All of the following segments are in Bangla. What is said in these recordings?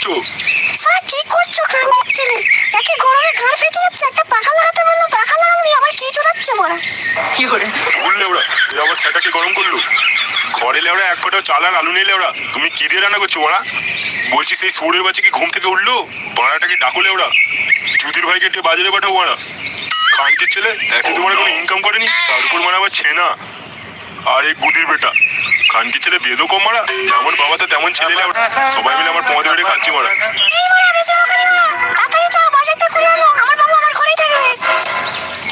করছ? স্যার কি করছ? কান্দির ছেলে একে গরমে ঘাড় ফেটে যাচ্ছে একটা পাখা লাগাতে বলল পাখা লাগালি আবার কি চোদাচ্ছে মারা বললে ওরা? এ আমার সেটাকে গরম করল? ঘরে লেওড়া এক ফোঁটা চাল আর আলু নেই লেওড়া। তুমি কি দিয়ে রান্না করছ ওরা বলছি সেই সুরের বাচ্চা কি ঘুম থেকে উঠল? বাড়াটাকে ডাকো লেওড়া। চুদির ভাইকে একটু বাজারে পাঠাও মারা খানকির ছেলে একে তোমার কোনো ইনকাম করেনি তার উপর মারা আবার ছেনা। আর এই গুদির বেটা। খানকির ছেলে বেদও কম মারা? যেমন বাবা তো তেমন ছেলে সবাই মিলে আমার পথে বেড়ে খাচ্ছি মারা।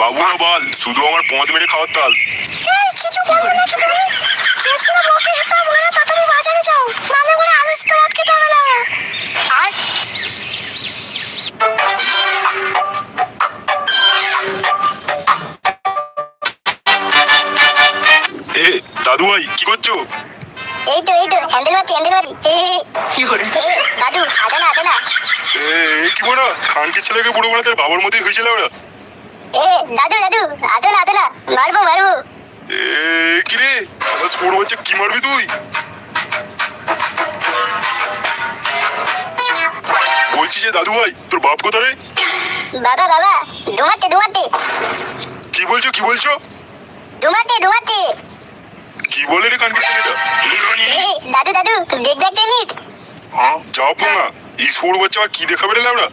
বাবু না বল, শুধু আমার পথে মেরে খাওয়ার তাল। কিছু আর দাদু ভাই কি করছ? এই তো এই তো হ্যান্ডেল মারতি হ্যান্ডেল মারতি এ এ, দাদু আদে না আদে না এ কি বড়া খানকির ছেলেকে বুড়ো বড়া তার বাবার মতোই হয়েছিল ওরা। এ দাদু দাদু আদে না আদে না মারবো মারবো। এ কি রে? আমার স্কোর বাচ্চা কি মারবি তুই? বলছি যে দাদু ভাই তোর বাপ কোথা রে? বাবা বাবা দুমাতে দুমাতে কি বলছো কি বলছো? দুমাতে দুমাতে কি বলে রে এ দাদু দাদু দেখ দেখ নিত হ্যাঁ যাও পোঙা এই স্কোর বাচ্চা আর কি দেখাবে রে লাউড়া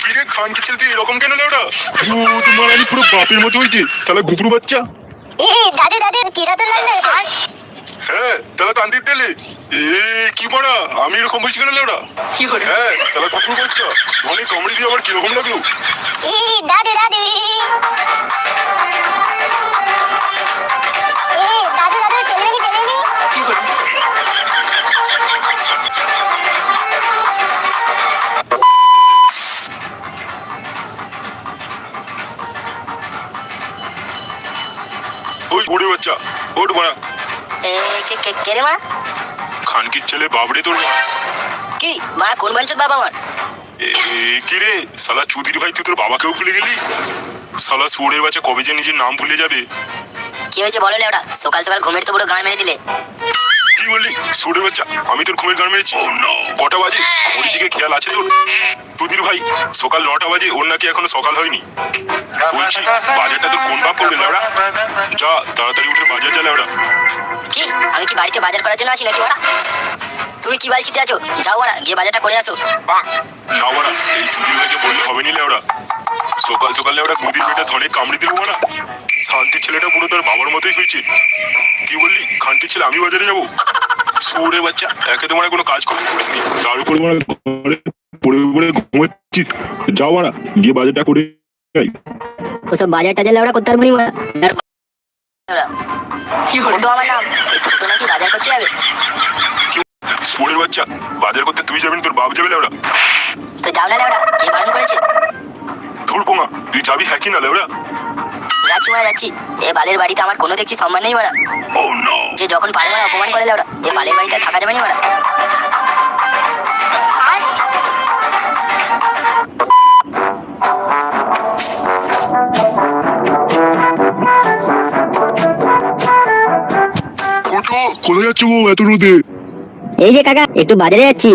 কি রে তুই এরকম কেন লাউড়া তোমার আমি পুরো বাপের মতো হয়েছে। সালা বাচ্চা। এ দাদু দাদু কিরা তো লাগলে হ্যাঁ তাহলে কান্দির এ কি পড়া আমি এরকম বলছি কেন লেওড়া হ্যাঁ তাহলে কুকুর বাচ্চা। ধনে কামড়ি দিয়ে আবার কীরকম লাগল? দাদু দাদু। এ দাদু দাদু চলবে কি চলবে কি ওই ওরে বাচ্চা ওট মারা এ কে কে কে রে মা? খানকির ছেলে বাবরে তোর মা। কি মা কোন বাঞ্চত বাবা আমার? এ, কি রে? সালা চুদির ভাই, তুই তোর বাবাকেও ভুলে গেলি? সালা সুরের বাচ্চা কবে যে নিজের নাম ভুলে যাবে? কি হয়েছে বলো লে ওটা সকাল সকাল ঘুমের তো পুরো গান মেরে দিলে। কি বললি? সুরের বাচ্চা আমি তোর ঘুমের গান মেরেছি। কটা বাজে? ঘড়ির দিকে খেয়াল আছে তোর? চুদির ভাই সকাল নটা বাজে ওর নাকি এখনও সকাল হয়নি। বলছি বাজারটা তোর কোন বাপ করবে লেওড়া? যা তাড়াতাড়ি উঠে বাজার যা লেওড়া কি? আমি কি বাড়িতে বাজার করার জন্য আছি নাকি ওরা? তুমি কি বাড়িতে আছো যাও ওরা গিয়ে বাজারটা করে আসো। না ওরা এই চুদির ভাইকে বললে হবে নিলে ওরা সকাল সকালে ওরা গুদির বেটা ধনে কামড়ে দিল ওরা। শান্তির ছেলেটা পুরো তার বাবার মতোই হয়েছে। কি বললি? খানটির ছেলে আমি বাজারে যাব? সুরে বাচ্চা একে তোমার কোনো কাজ করতে করিসনি তার উপর ঘরে পড়ে পড়ে ঘুমাচ্ছিস। যাও মারা গিয়ে বাজারটা করে আয়। ওসব বাজার টাজার ওরা করতে পারব নি কি ফটো আমার নাম। এই নাকি বাজার করতে যাবে? সুরের বাচ্চা বাজার করতে তুই যাবি না, তোর বাপ যাবে ওরা তো যাও না ওরা কে বারণ করেছে? ধুর পোঙা তুই যাবি হ্যাঁ কি না ওরা যাচ্ছি মারা যাচ্ছি। এ বালের বাড়িতে আমার কোনো দেখছি সম্মান নেই ওরা যে যখন পারে ওরা অপমান করে ওরা এ বালের বাড়িতে থাকা যাবে না ওরা ফুটো কোথায় যাচ্ছ গো এত রোদে? এই যে কাকা একটু বাজারে যাচ্ছি।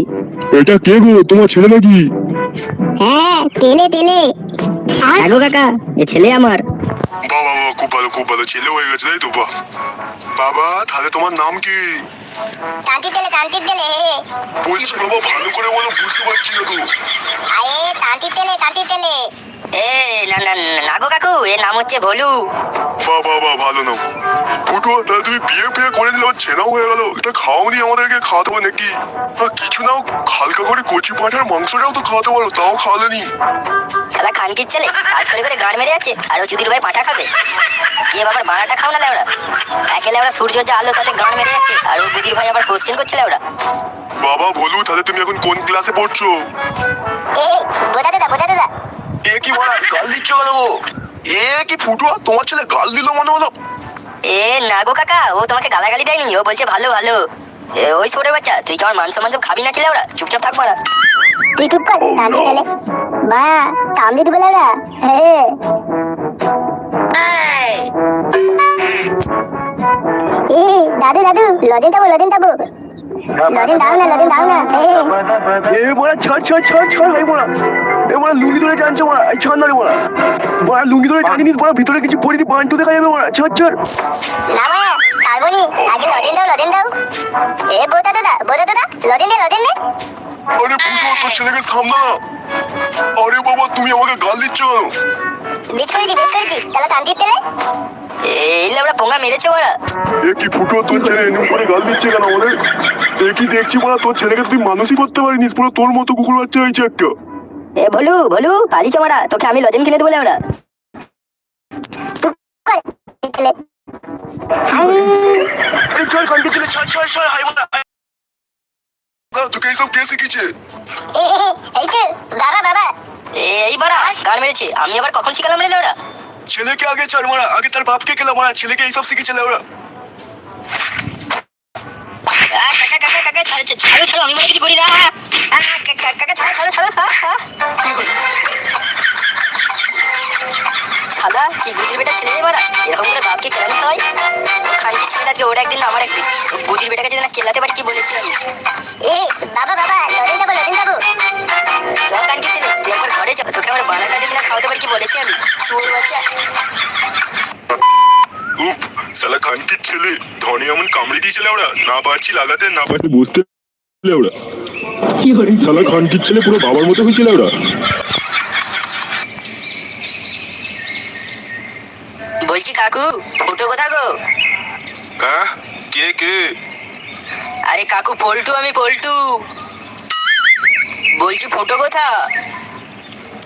এটা কে গো? তোমার ছেলে নাকি? হ্যাঁ তেলে তেলে। আগো কাকা এ ছেলে আমার। খুব ভালো খুব ভালো ছেলে হয়ে গেছে তাই তো বাহ। বাবা তাহলে তোমার নাম কি? কান্তি তেলে কান্তি তেলে বলছি বাবা ভালো করে বলো বুঝতে পারছি না তো। আরে কান্তি তেলে কান্তি তেলে। এ না না না, গো কাকু এর নাম হচ্ছে ভোলু। বাহ বাহ ভালো নাও ফুটো তাহলে তুমি বিয়ে ফিয়ে করে দিলে আমার ছেনাও হয়ে গেল। এটা খাওনি আমাদেরকে খাওয়াতে হবে নাকি? আর কিছু নাও হালকা করে কচি পাঠার মাংসটাও তো খাওয়াতে পারো তাও খাওয়ালেনি। সালা খানকির ছেলে কাজ করে করে গান মেরে যাচ্ছে আর ও চুদির ভাই পাঠা খাবে। কে বাবার বানাটা খাও না লেওড়া। একে লেওড়া সূর্য যা আলো তাতে গান মেরে যাচ্ছে আর ও বুদির ভাই আবার কোশ্চেন করছে লেওড়া। বাবা বলু তাহলে তুমি এখন কোন ক্লাসে পড়ছো? এ বোঝা দাদা বোঝা দাদা। এ কি বলা গাল দিচ্ছ কেন গো? এ কি ফুটো তোমার ছেলে গাল দিল মনে হলো? এ না গো কাকা ও তোমাকে গালাগালি দেয়নি ও বলছে ভালো ভালো। এ, ওই ছোটের বাচ্চা তুই কি আমার মাংস মাংস খাবি না কি লেওড়া চুপচাপ থাক মারা। তুই চুপ কর তান্তি তেলে বা কামড়ি দিবে না হ্যাঁ দাদু দাদু লজেন দাবো লজেন দাবো লজেন দাও না লজেন দাও না। এ এ বড়া ছাড় ছাড় ছাড় ছাড় ভাই বড়া। এ বড়া লুঙ্গি ধরে টানছো বড়া এই ছাড় না রে বড়া বড়া লুঙ্গি ধরে টানি নিস বড়া ভিতরে কিছু পড়ি পান্টু দেখা যাবে বড়া ছাড় ছাড়। না ছাড়বনি আগে দাও দাও। এ বোতা দাদা বোতা দাদা লজেন দে লজেন দে আরে তোর ছেলেকে সামলা। আরে বাবা তুমি আমাকে গাল দিচ্ছ। বিট করেছি বিট করেছি। তাহলে শান্তির তেলে এই লেবড়া পোঙা মেরেছে ওরা এ কি ফুটো তোর ছেলে এরকম করে গাল দিচ্ছে কেন এ কি দেখছি বড়া তোর ছেলেকে তুই মানুষই করতে পারিনিস পুরো তোর মতো কুকুর বাচ্চা হয়েছে একটা। এ ভলু ভলু পালিছ মারা তোকে আমি লজেন কিনে দেবো হাই। তোকে এইসব কে শিখিয়েছে? এ, এ, এ, এই বাড়া গান মেরেছে আমি আবার কখন শিখালাম রে লেবড়া ছেলেকে আগে ছাড় মারা আগে তার বাপকে খেলা মারা ছেলেকে এইসব শিখেছে ওরা। আহ, কাকা কাকা কাকা ছাড়ো ছাড়ো, আমি বলে কিছু করি না। কাকা ছাড়ো ছাড়ো। সাদা কি বুঝির বেটা ছেলে রে এরকম করে বাপকে কেলানো হয়? খানকি ছেলেটাকে ওর একদিন আমার একদিন। বুদির বেটাকে যদি না কেলাতে পারি কি বলেছি আমি? এ বাবা বাবা লজেন দাবো লজেন দাবো চল কানকি ছেলে তুই একবার ঘরে চল। তোকে আমার বানাটা যদি না খাওয়াতে পারি কি বলেছি আমি? শুয়োর বাচ্চা। উপ সালা খানকির ছেলে ধনে এমন কামড়ে দিয়েছিল ওরা। না পারছি লাগাতে না পাশে বসতে ওরা। শালা খানকির ছেলে পুরো বাবার মতো হয়েছিল ওরা। বলছি কাকু ফটো কোথা গো? হ্যাঁ? কে কে? আরে কাকু পল্টু আমি পল্টু। বলছি ফটো কোথা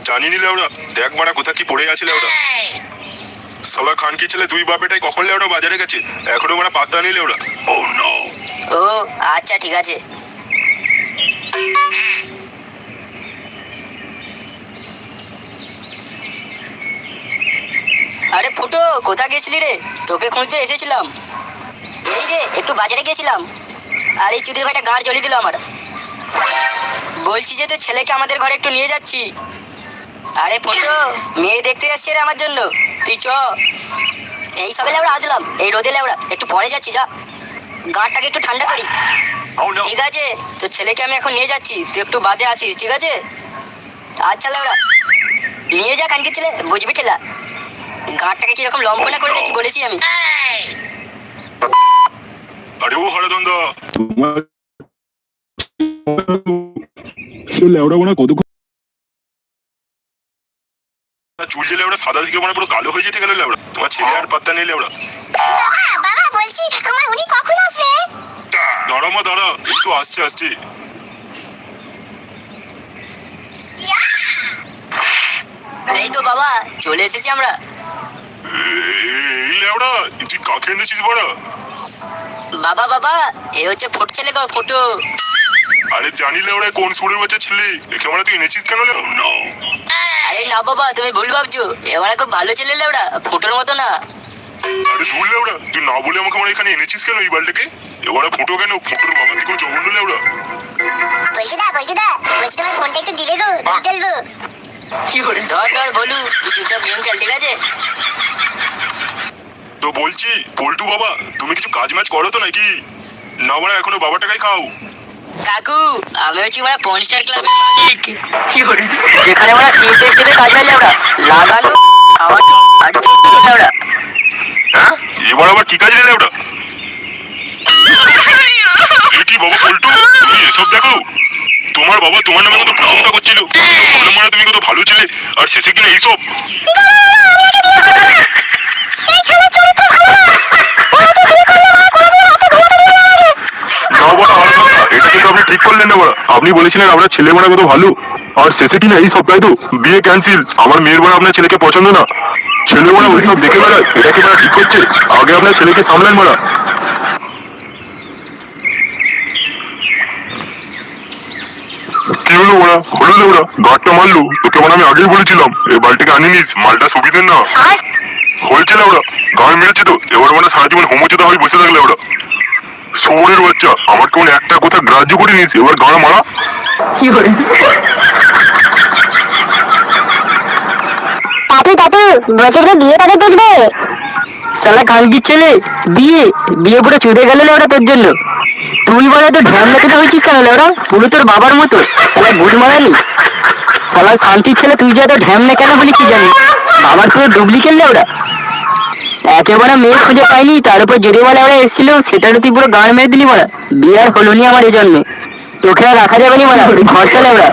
জানি নিলে ওরা দেখ মারা কোথা কি পড়ে গেছিল ওরা সালা খানকি ছেলে দুই বাপেটাই কখন লেওরা বাজারে গেছে? এখনও মারা পাত্তা নিলে ওরা ও নো ও আচ্ছা ঠিক আছে আরে ফুটো কোথা গেছিলি রে? তোকে খুঁজতে এসেছিলাম। এই রে একটু বাজারে গেছিলাম। আর এই চুদির ভাইটা গাঁড় জ্বলিয়ে দিল আমার। বলছি যে তোর ছেলেকে আমাদের ঘরে একটু নিয়ে যাচ্ছি। আরে ফুটো মেয়ে দেখতে যাচ্ছি রে আমার জন্য। তুই চ। এই সবে লেবড়া আসলাম। এই রোদে লেবড়া একটু পরে যাচ্ছি যা। গাঁটটাকে একটু ঠান্ডা করি। ঠিক আছে। তোর ছেলেকে আমি এখন নিয়ে যাচ্ছি। তুই একটু বাদে আসিস ঠিক আছে? আচ্ছা লেবড়া নিয়ে যা কানকে ছেলে। বুঝবি ঠেলা। গাঁটটাকে কীরকম লম্পনা করে দেখি বলেছি আমি? আরে ও হরদন্দা। তোমার সে লেওড়া বোনা কত চুল যে লেওরা সাদা দিকে মানে পুরো কালো হয়ে যেতে গেল লেওরা তোমার ছেলে আর পাত্তা নেই লেওড়া। বাবা বলছি আমার উনি কখন আসবে? দাঁড়া মা দাঁড়া এই তো আসছে আসছে। এই তো বাবা চলে এসেছি আমরা। এই লেওরা তুই কাকে এনেছিস বড়া? বাবা বাবা এ হচ্ছে ফোট ছেলে গো ফোটো। আরে জানি লেওরা কোন সুরের বাচ্চা ছেলে? একে মানে তুই এনেছিস কেন লেও? আরে না বাবা তুমি ভুল ভাবছ। এবারে খুব ভালো ছেলে লেওড়া ফোটোর মতো না। আরে ধুর লেওরা তুই না বলে আমাকে মানে এখানে এনেছিস কেন এই বালটাকে? এবারে ফুটো কেন? ফুটোর বাবা থেকে জঘন্য লেওরা বলছি দা বলছি দা বলছি তোমার ফোনটা একটু দিলে গো দিক চলবো কি করে? ধর ধর বলু তুই চুপচাপ গেম খেল ঠিক আছে তো বলছি পল্টু বাবা তুমি কিছু কাজ মাজ করো তো নাকি? না বলা এখনও বাবার টাকাই খাও। কাকু আমি হচ্ছি মানে পঞ্চার ক্লাবের মালিক। যেখানে মানে তিনটে হিসেবে কাজ হয় আমরা লাগানো খাওয়া আর আমরা। হ্যাঁ? এবার আবার কি কাজ রে ওটা কি বাবা পল্টু? তুমি এসব দেখো? তোমার বাবা তোমার নামে কত প্রশংসা করছিল। মানে তুমি কত ভালো ছিলে আর শেষে কিনা এইসব? বড়া আপনি ঠিক করলেন না বড়া আপনি বলেছিলেন আমরা ছেলে মারা কত ভালো। আর শেষে কি না এই সপ্তাহে তো বিয়ে ক্যান্সেল আমার মেয়ের বড় আপনার ছেলেকে পছন্দ না। ছেলে মারা ওই সব দেখে বেড়ায় এটা কি ঠিক হচ্ছে আগে আপনার ছেলেকে সামলান কি হলো ওরা হলো ওরা গাঁটটা মারলো। তোকে মানে আমি আগেই বলেছিলাম। এই বালটিকে আনি নিস মালটা সুবিধে না। হয়েছে না ওরা। গান মেরেছে তো। এবার মানে সারা জীবন হোমোচেতা হয়ে বসে থাকলে ওরা। শহরের বাচ্চা আমার কেমন একটা কথা গ্রাহ্য করে নিস এবার গান মারা। দাদু দাদু বলছি বিয়ে কবে দেখবে সালা খানকির ছেলে বিয়ে। বিয়ে পুরো চুদে গেল ওরা তোর জন্য। তুই বলে তো ঢ্যাম লেখাটা হয়েছিস কেন ওরা? পুরো তোর বাবার মতো। সালা ভুল মারানি। সালা শান্তির ছেলে তুই যে এত ঢ্যাম না কেন বলি কি জানি? বাবার পুরো ডুপ্লিকেট ওরা। একেবারে মেয়ে খুঁজে পাইনি, তার উপর যদি বলে ওরা এসেছিল সেটারও তুই পুরো গান মেরে দিলি বলা। বিয়ে আর হলো নি আমার এই জন্য। তোকে আর রাখা যাবে নি বলা খরচা ওরা।